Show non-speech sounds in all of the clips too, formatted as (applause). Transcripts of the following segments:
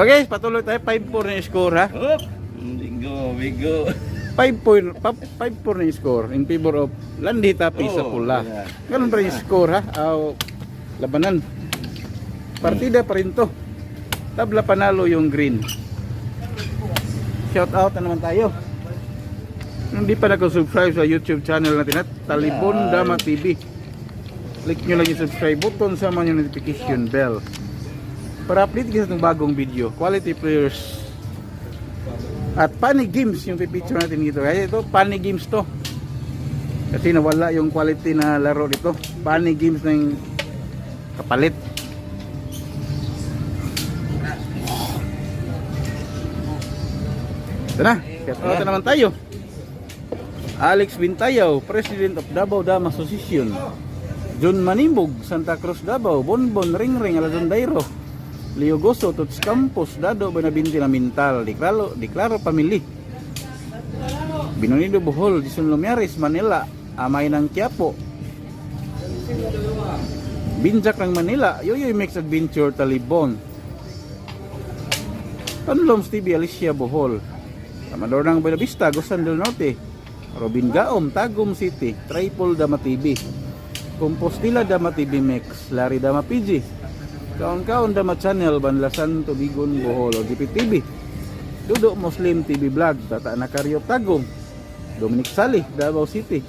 Okay, patuloy tayo. 5-4 na yung score ha. Hop! Bigo, bigo. 5-4 pa- 5-4 na yung score in favor of Landita Pisa Oh, Pula. yeah. Ganun pa rin yung score ha. Aw, labanan. Partida pa rin to. Tabla panalo yung green. Shout out na naman tayo. Hindi pa nag-subscribe sa YouTube channel natin at Talibon Dama TV. Click nyo lang yung subscribe button sama yung notification bell. Para update sa itong bagong video. Quality players at Funny Games yung pipicture natin dito. Kaya ito, Funny Games to. Kasi nawala yung quality na laro dito. Funny Games na yung kapalit. Ito na, na naman tayo. Alex Bintayaw, President of Davao Dam Association. John Manimbog, Santa Cruz Davao, Bonbon Ringring Aladondairo. Leo Goso, Tots Campos, Dado Benabinti na Mintal, Diklaro, Diklaro Pamili. Binonido Bohol, Dison Lumiares, Manila, Amay ng Quiapo. Binjak ng Manila, Yoyoy Mix Adventure Talibon. Panloms TV, Alicia Bohol. Amador ng Buenavista, Gusan del Norte. Robin Gaom, Tagum City, Triple Dama TV. Compostila Dama TV Mix, Larry Dama PG. Kaon-kaon Dama Channel, Banlasan Tubigon Bohol, GPTV. Dudo Muslim TV Vlog, Tata Nakaryo Tagum. Dominic Salih, Davao City.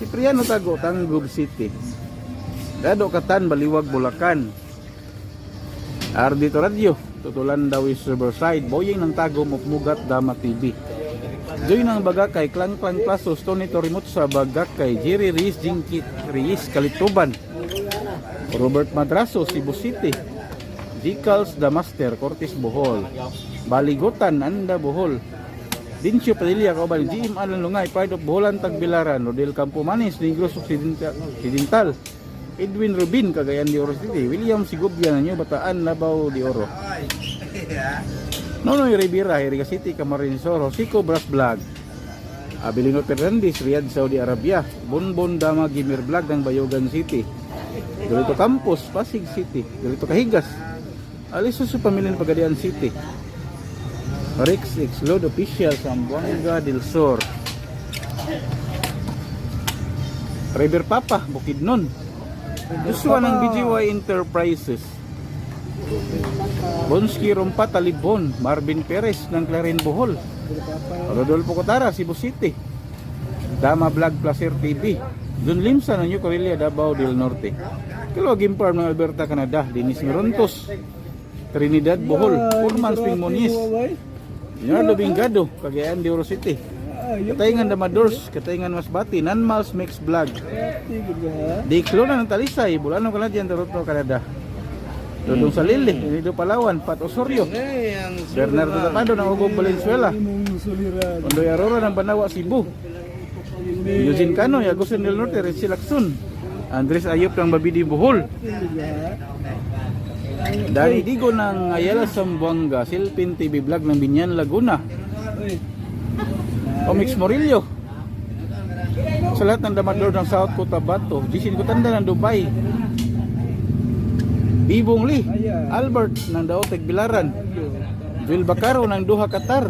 Cipriano Tago, Tangub City. Dado Katan, Baliwag, Bulacan. Ardito Radio, Tutulan daw is Riverside, Boying ng Tagum of Mugat, Dama TV. Joy ng Bagakay, Klang Klang Plasos, Tony Torimut sa Bagakay, Jerry Reyes, Jingkit Reyes, Kalituban. Robert Madraso, Cebu City. Jicals The Master, Cortis Bohol. Baligutan, Anda Bohol. Dincio Padilla, Kauban, GM Alan Lungay, Pride of Boholan, Tagbilaran, Rodel Campomanes, Negros Occidental. Edwin Rubin, Cagayan de Oro City. William Sigubia, Nanyo, Bataan, Labao de Oro. Nonoy Rivera, Iriga City, Camarinesoro, Sico Brass Vlog. Abilino Fernandez, Riyadh, Saudi Arabia. Bonbon Dama Gimir Vlog ng Bayogan City. Galito Campus, Pasig City. Galito Kahigas. Aliso sa Pamilyan Pagadian City. Rex Exlode Official, Zamboanga del Sur. River Papa, Bukidnon. Joshua ng BGY Enterprises. Bonski Rompa Talibon, Marvin Perez ng Clarin Bohol. Rodolfo Cotara, Cebu City. Dama Vlog Placer TV. John Limsa ng New Corelia, Davao del Norte. Kilo Game Farm ng Alberta, Canada. Dennis Mirontos. Trinidad Bohol. Furman Spring Moniz. Leonardo Bingado, Cagayan de Oro City. Katayngan Damadors, Katayngan Masbati, Nanmals Mix Vlog. Di Clona ng Talisay, Bulano Canadian, Toronto, Canada. Dudong sa Lili, Unido Palawan, Pat Osorio. Bernardo Tapado ng Ugong Valenzuela. Ondoy Aurora ng Banawa, Cebu. Eugene Cano, Yagusin del Norte, Richie Lacson. Andres Ayop ng Babidi Bohol. Dari Digo ng Ayala Sambuanga, Silpin TV Vlog ng Binyan, Laguna. Omix Morillo. Sa lahat ng damador ng South Cotabato, Jisin Kutanda ng Dubai. Bibong Lee, Albert ng Daoteg Bilaran. Joel Bacaro ng Duha Qatar.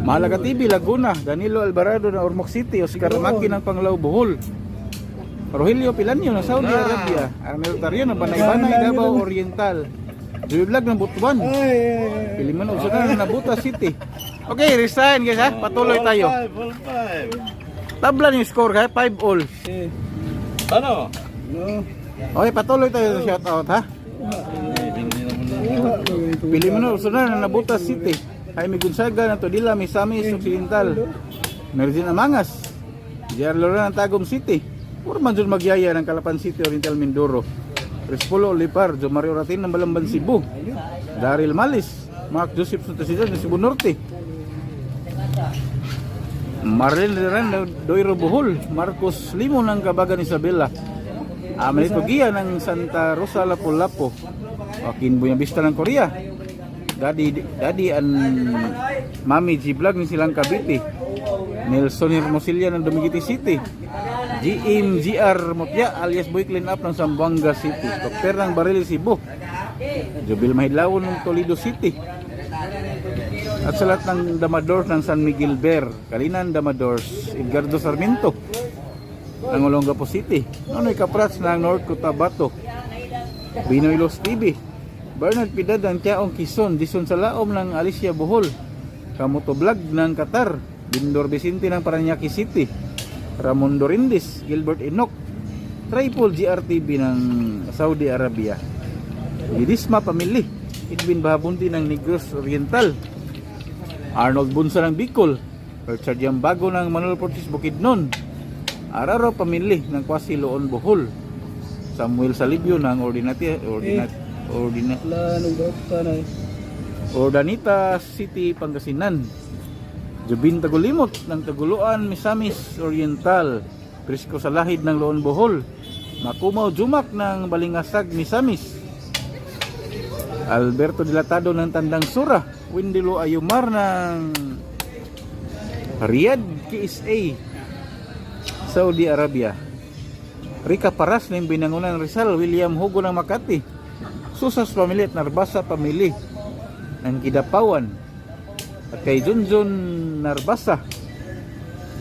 Malaga TV Laguna, Danilo Alvarado ng Ormoc City, Oscar Maki ng Panglao Bohol. Rogelio Pilanyo ng Saudi Arabia, Arnel Tario ng Banay-Banay, Davao Oriental. Joy Vlog ng Butuan. Piliman Usunan ng Nabuta City. Okay, resign guys ha. Patuloy tayo. Five, full five. Tabla yung score ha. 5 all. Ano? Okay, patuloy tayo sa shoutout ha. Piliman Usunan ng Nabuta City. Jaime Gonzaga ng Todila, Misamis Occidental. Mergin Amangas. JR Lora ng Tagum City. Purman Jun Magyaya ng Calapan City, Oriental Mindoro. Crispolo Lipar, Jo Mario Ratin ng Balamban Cebu. Daryl Malis, Mark Joseph Santosidad ng Cebu Norte. Marlene Ren ng Doiro Bohol, Marcos Limo ng Kabagan Isabela. Amanito Gia ng Santa Rosa Lapu-Lapu. Joaquin Buenavista ng Korea. Daddy, Daddy and Mami G Vlog ng Silang Cavite. Nelson Hermosilla ng Dumaguete City. GM GR Mopya alias Boy Clean Up ng Zamboanga City. Dr. ng Baril Cebu. Jubil Mahidlawon ng Toledo City. At sa lahat ng Damadors ng San Miguel Bear, Kalinan Damadors, Edgardo Sarmiento, ng Olongapo City, Nonoy Kaprats ng North Cotabato, Binoy Los TV, Bernard Pidad ng Tiaong Quezon, Dison sa Laom ng Alicia Bohol, Kamoto Vlog ng Qatar, Bindor Vicente ng Paranaque City, Ramon Dorindis, Gilbert Enoch, Triple GRTV ng Saudi Arabia, Lidisma Pamili, Edwin Bahabunti ng Negros Oriental, Arnold Bunsa ng Bicol, Richard Yambago ng Manuel Portis Bukidnon, Araro Pamili ng Kwasi Loon Bohol, Samuel Salibio ng Ordinati, Ordinat, Ordinat, Wala nung drop ka na eh. Ordanita City, Pangasinan. Jubin Tagulimot ng Taguluan, Misamis Oriental. Prisco Salahid ng Loon Bohol. Makumaw Jumak ng Balingasag, Misamis. Alberto Dilatado ng Tandang Sura. Windilo Ayumar ng Riyadh, KSA, Saudi Arabia. Rika Paras ng Binangunan Rizal, William Hugo ng Makati. Susas Pamili at Narbasa Pamili ng Kidapawan at kay Junjun Narbasa.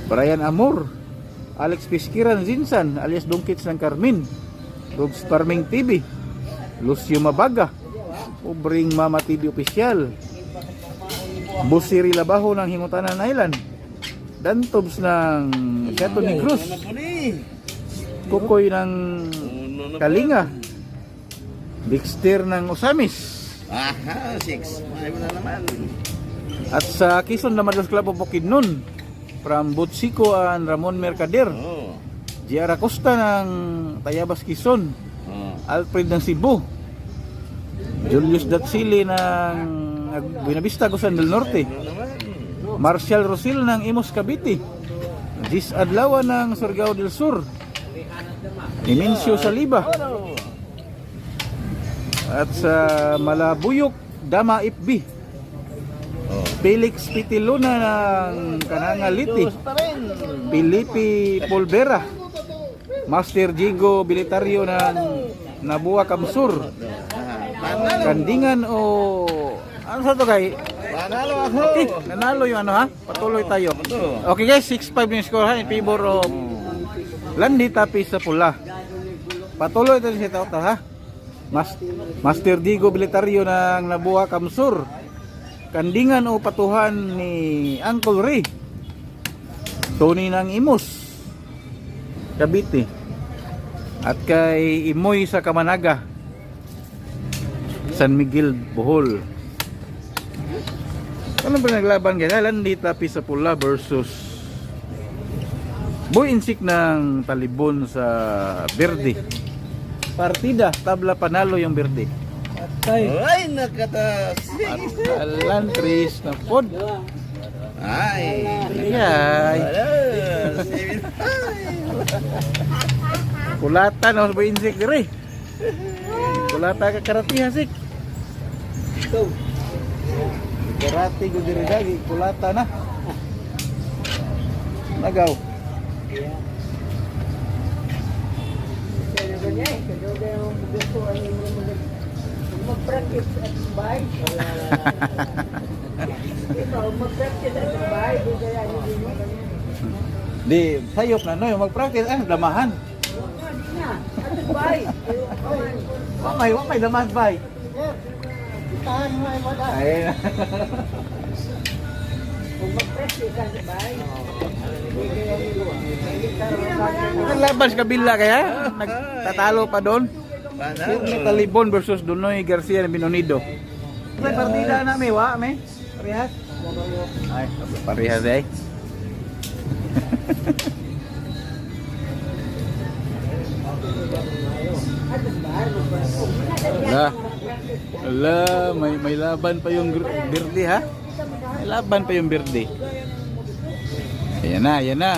Brian Amor. Alex Piskiran Zinsan alias Dungkits ng Carmen. Robs Farming TV Lucio Mabaga. Ubring Mama TV Official Busiri Labaho ng Hingutanan Island. Dantobs ng Gato Negros. Ano? Kukoy ng Uno Kalinga Dexter ng Osamis Aha, six. Five na naman. At sa Quezon Damados Club of Bukidnon from Butsiko and Ramon Mercader, Oh. Giara Costa ng Tayabas Quezon, Oh. Alfred ng Cebu, Julius Datsili ng Buenavista, Gusan del Norte, naman? Marcial Rosil ng Imos Cavite, Gis Adlawa ng Surigao del Sur, Imincio Saliba, Ano? At sa Malabuyok, Dama Ipbi, Oh. Felix Pitiluna ng Kanangaliti. Felipe Polvera, Master Jigo Bilitario ng Nabua Kamsur. Kandingan o ano sa to kay? Panalo ako. Eh, nanalo yung ano ha? Patuloy tayo. Okay guys, 6-5 yung score ha in favor of Landi Tapi sa pula. Patuloy tayo sa tauta ha. Mas, Master Digo Bilitario ng Nabua Kamsur. Kandingan o patuhan ni Uncle Ray. Tony ng Imus. Cavite. At kay Imoy sa Kamanaga. San Miguel, Bohol. Ano ba naglaban kaya? Landi Tapi sa pula versus Boy Insik ng Talibon sa Verde. Partida, tabla panalo yung Verde. Tay. Ay, nakatas. At Alantris na pod. Ay. Ay, Wala. Seven, five. kulata no Boy Insik dire. Kulata ka karati hasik. Ito. Karati ko dire dagi, kulata na. Nagaw. Mag-practice at bahay. (laughs) Ikaw, mag-practice at bahay. Di kaya hindi mo. Di, sayop na no, mag-practice ah, damahan. Hindi na. At bahay. Wa may, wa may damahan bay. Tahan mo ay. Ay. Mag-practice at bahay. (laughs) Naglaban sa kabila kaya? Nagtatalo pa doon? Panalo. Sir Talibon versus Donoy Garcia ng Binonido. May partida na may wa, may? Parehas? Ay, parehas eh. Ala. Ala, may may laban pa yung Verde ha? May laban pa yung Verde. Ayan na, ayan na.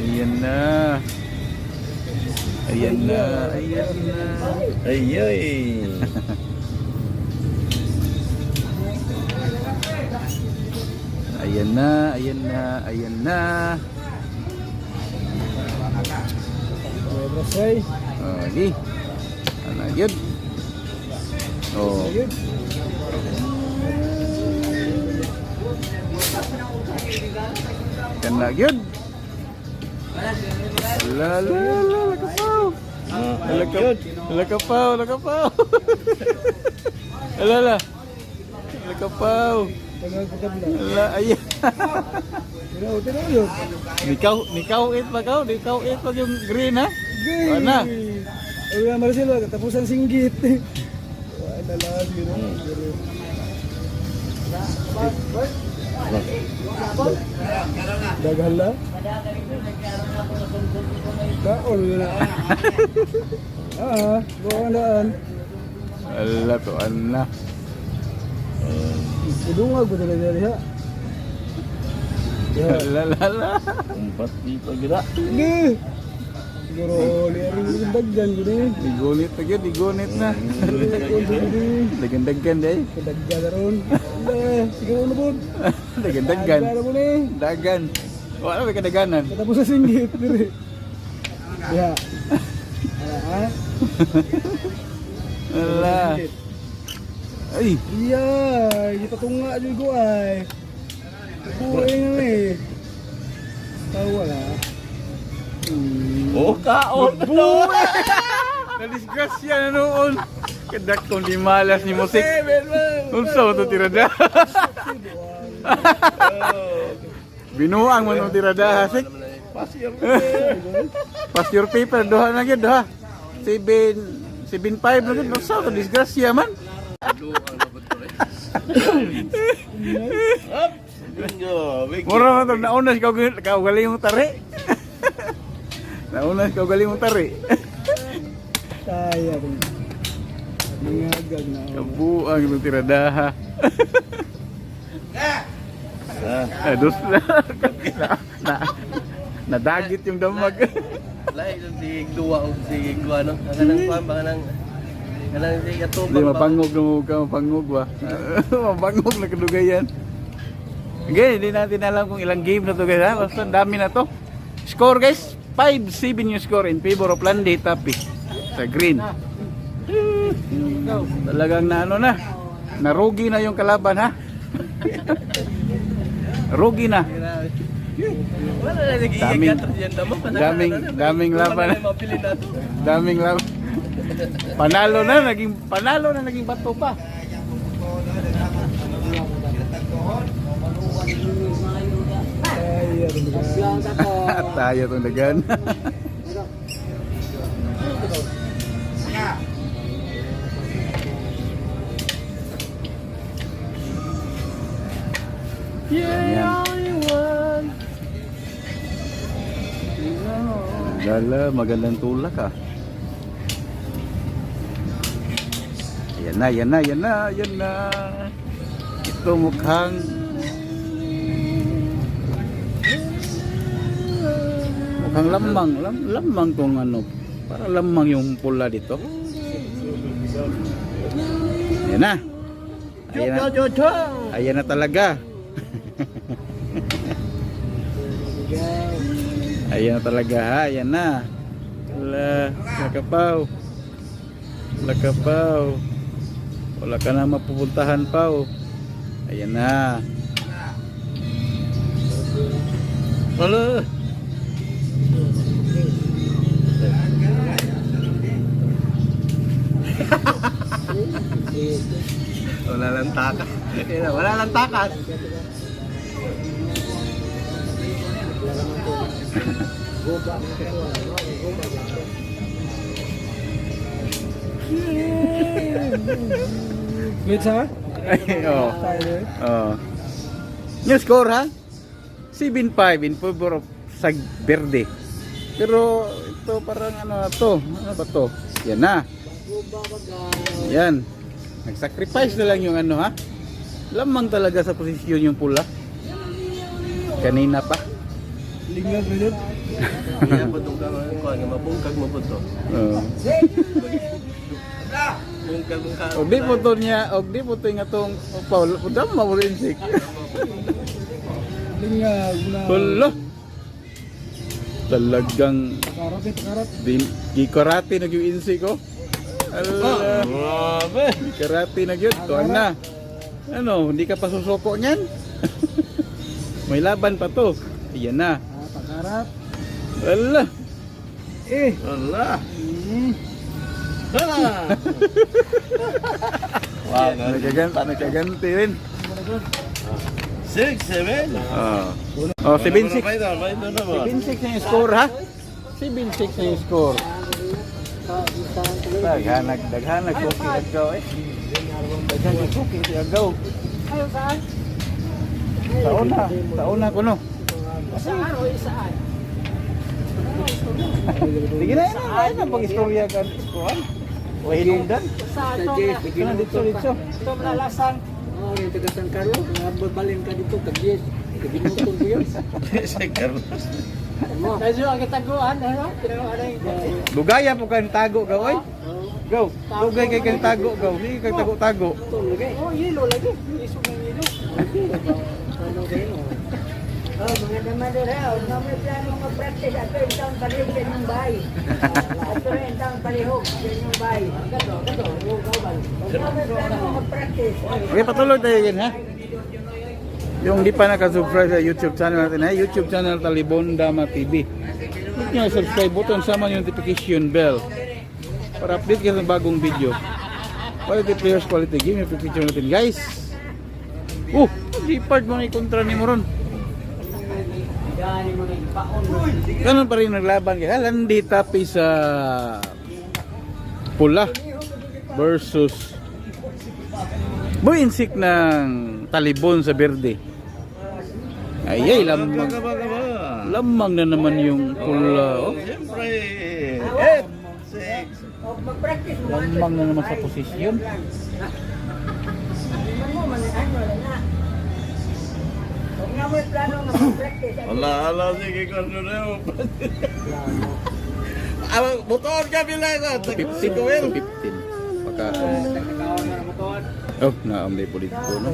Ayan na. Ayan na, ayan na. Ay, ay. Ayan na, ayan na, ayan na. Brasay. Oh, di. Na yun. Oh. Kan na yun. La la la lakapaw. Lakapaw. Lakapaw, lakapaw. Ala la. Lakapaw. Tagal ko tabla. Ala ayan. Tinaw, tinaw yun. Nikaw, nikaw it ba? Nikaw it pa yung green ha? Gay! Ano? Nga Marcelo, katapusan singgit. Wala (laughs) lang, gano'n. Daghala? Kaon yun na. (laughs) Ah, buwan daan. Ala to ana. Idungag ba talaga diha? Ya. (laughs) La la la. Umpat di pagira. Sige. Siguro, liari daggan din. Digunit na yun, digunit na. Kung sa gini. Dagandaggan day. Na siguro (laughs) na po. Mo ni. Dagan. Wala may kadaganan. Katapos sa singgit, dire. Ya. Ah, ah. Ala. Ay, Iya, kita tunga juga ay. Nga eh. Tahu wala. Hmm. Oh, kaon. (laughs) na-disgrasya na noon. Kadak kong di malas ni musik. Unsa to tirada? Binuang man ang tirada hasik. Pass your paper doha na gyud ha. 7 75 na gyud unsa to disgrasya man. Mura man to nauna si kau kau galing mo tari. nauna (laughs) si kau galing mo tari. Rin. Nangagag na ako. Kabuang ng tiradaha. Ah, Ados na. na, na nadagit yung damag. Lahi lang si Dua o si Guano. Kanang kuan ba kanang kanang si Atubang Hindi mapangog na mo ka, mapangog ba? mapangog (laughs) na kadugayan. Okay, hindi natin alam kung ilang game na to guys ha. Basta ang dami na to. Score guys, 5-7 yung score in favor of Landy Tapi sa green. Talagang na ano na. Narugi na yung kalaban ha. (laughs) Rugi na. Wala na Daming- daming- daming laban. Daming laban. Panalo na, naging panalo na naging bato pa. Tayo (laughs) tong (laughs) Yeah, Gala, magandang tulak ah. Yan na, yan na, yan na, yan na. Ito mukhang mukhang lamang, lam, lamang tong ano. Para lamang yung pula dito. Yan na. Ayan na, ayan na talaga. (laughs) Ayan talaga ha, ayan na. Wala, lakapaw. Lakapaw. Wala ka na mapupuntahan pa. Ayan na. Wala. (laughs) Wala lang takas. Wala lang takas. Tayo eh. Oh. Yung score ha? 7-5 in favor of Sag Verde. Pero ito parang ano to? Ano ba to? Yan na. Yan. Nag-sacrifice na lang yung ano ha? Lamang talaga sa posisyon yung pula. Kanina pa. Lingag rin yun. Kaya po tong kuan nga mabungkag mo po to. Oh. Bungkag mo ka. O di po to niya, o di po to nga tong o, Paul, udam mawurinsik. Lingag na. Hulo. Talagang Pakarap pakarap. di gikorate nag yung insik ko. Ala. Grabe. Karate na gyud, tuan na. Ano, hindi ka pa susuko niyan? (laughs) May laban pa to. Iyan na. Ah, pagharap. Ala. Eh. Wala. Hmm. Hala. (laughs) Wow, Nagkaganti, nagkaganti rin. Six, seven. Oh. Oh, 7-6. May doon, may doon naman. 7-6 na yung score ha? 7-6 na yung score. Daghanag, daghanag cookie at go eh. Daghanag cookie at go. Ayaw saan? Sa una, sa una ko no. Saan o saan? Sige na, ano, ano na pag-istorya ka? O hinungdan? Saan to? Ito na dito, dito. Ito malalasan. Oh, yung taga San Carlos, nababalin ka dito, tag-yes. Kabinutong ko yun. (laughs) Si Carlos. Medyo ang kitaguan, ano? Na Lugaya po kang tago ka, oy. Go. Lugay kay kang tago, go. Hindi kang tago-tago. Oh, yelo lagi. Isog ng yelo. Ano kayo? (laughs) Oh, mga damador ha. Huwag naman plano mag-practice. Ato yung bahay. Ato yung taong palihog bahay. Gato, gato. Huwag kauban. Huwag naman plano mag-practice. Okay, patuloy tayo yan, ha? Yung di pa nakasubscribe sa YouTube channel natin, ha? YouTube channel Talibon Dama TV. Click nyo yung subscribe button, sama yung notification bell. Para update ka sa bagong video. Quality players, quality game, yung picture natin, guys. Uh, G-part mo na kontra ni Moron. Gani mo na ipaon. Ganun pa rin naglaban kaya landi tapi sa pula versus buinsik ng talibon sa berde. Ay, ay, lamang, lamang na naman yung pula. Oh. Siyempre. Eight, six. Huwag mag-practice mo. Lamang na naman sa posisyon. Ano, na. Huwag naman plano nga mag-practice. Wala, ala, sige, kano na yun. Ah, motor ka bilang na. 15 to 15. Pagka, oh, naamday po dito, no?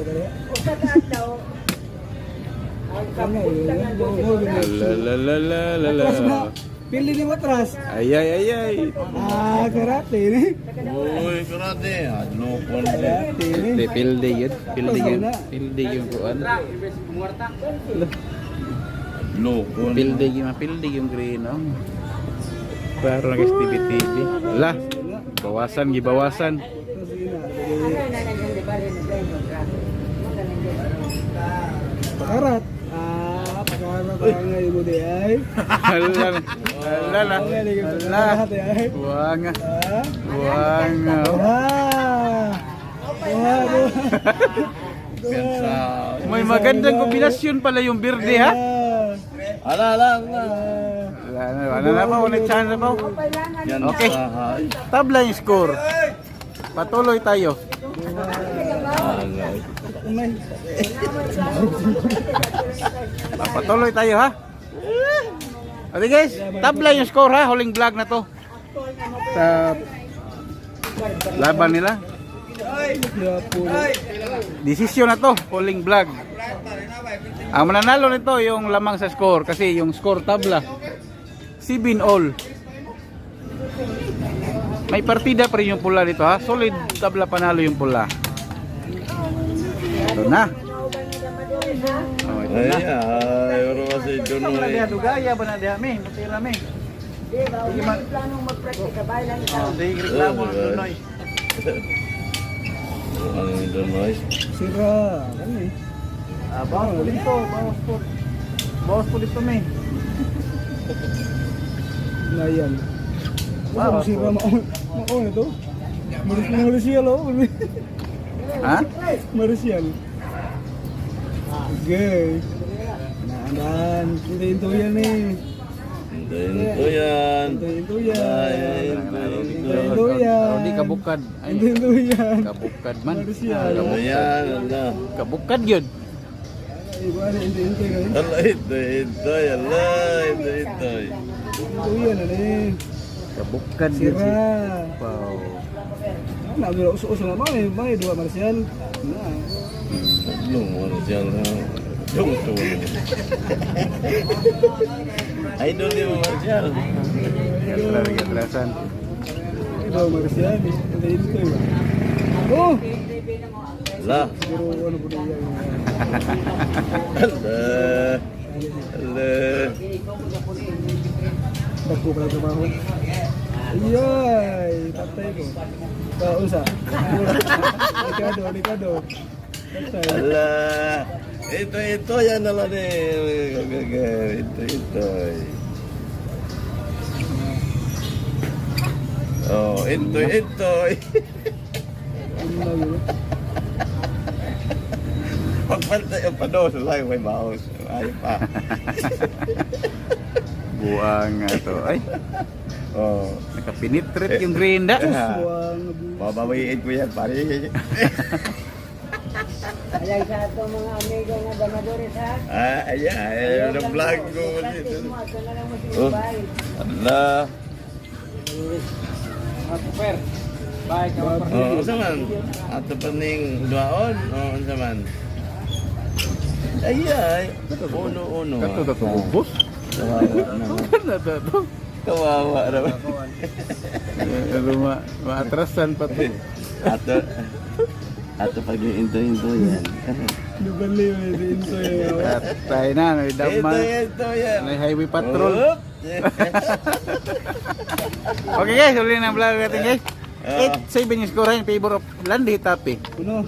Ang La la la la la la. Pili ni Matras. Ay, ay, ay, ay. Ah, karate ni. Uy, karate. Ano ko na. Karate ni. Pilde, yun. Pilde yun. Pilde yun kuan. Ano ko na. Pilde yung pilde yung green, no? Pero nag TV La, bawasan, gibawasan. Sige na. Ano Pagharap. Ah, ngayon mo di ay. Hala, hala na. Hala. Duha. Pensa. May magandang kombinasyon pala yung berde, ha? Ala, ala, ala. Wala na, na pa. Ulit chance na pa. Yan Okay. Tabla yung score. Patuloy tayo. Alay. (laughs) Umay. Patuloy tayo, ha? Okay guys, tabla yung score ha, huling vlog na to. Sa laban nila. Desisyon na to, huling vlog. Ang mananalo nito yung lamang sa score kasi yung score tabla 7 all. May partida pa rin yung pula dito ha. Solid tabla panalo yung pula. Ito na. Oh, ito Ay, na. ay, oro kasi doon Ito mo na eh. dugaya ba na diha mi? Mutira mi. Di ba? Huwag naman plano mag-practice. Kabay lang ikaw. Oh, di reklamo ng Dunoy. Ano yung eh? Sira. Ano eh. Ah, bawas po dito, bawas po. Bawas po dito mi. Layan. Wow. Wow, sira maon. Maon ito. Maris Marisial oh. Ha? Marisial. Okay. Nandaan. Hintayin to yan eh. Hintayin ko yan. Hintayin to yan. Ay, hintayin ko. Hintayin to yan. Hindi kabukad. Ay, Hintayin to yan. kabukad man. Marisial. Ah, Ano kabukad. yan, ala. Kabukad yun. Iba na hintayin to yan. Ala, hintayin to, ala, hintayin to. Ito yan ano eh. Kabukad yun. Sira. Wow. Ano, bila uso-uso na may may dua Marisial. Na. Ano mo na siya na. Yung tuwa. (laughs) Idol ni mo Marcial. Yan talaga atrasan. Dua Marisial. Hinto ba? Oh! La. Siguro ano po niya yung... Ayay! Patay ko. Ah, usa. Delikado, (laughs) delikado. Patay. Ala. Ito, ito, yan naman eh. Ito, ito. Oh, ito, ito. Pagpantay ang panos, lang may mouse. Ay pa. Buang nga to. Ay, Oh. nakapinitrate yung grinda. Buwang Babawiin ko yan, pare. Ayan sa ato mga amigo nga damadores ha. Ah, ayan, ayan, ang vlog ko. Ito na lang mo sa Oh. bahay. Ala. Bye, Oh, unsa man? Ato pa ning duaon. Oh, unsa man? Ay, ay. Uno, uno. Kato na to, ubos. Kawawa naman. Ano to to? Kawawa naman. Ano ma, maatrasan pa to. Ato, ato pag into-into yan. Nubali mo yung Hinto yung... Patay na, may Ito, dama. ito yan. May highway patrol. Okay guys, uli na ang vlog natin guys. Ah. 8-7 yung score in favor of Landy Tapi. Puno.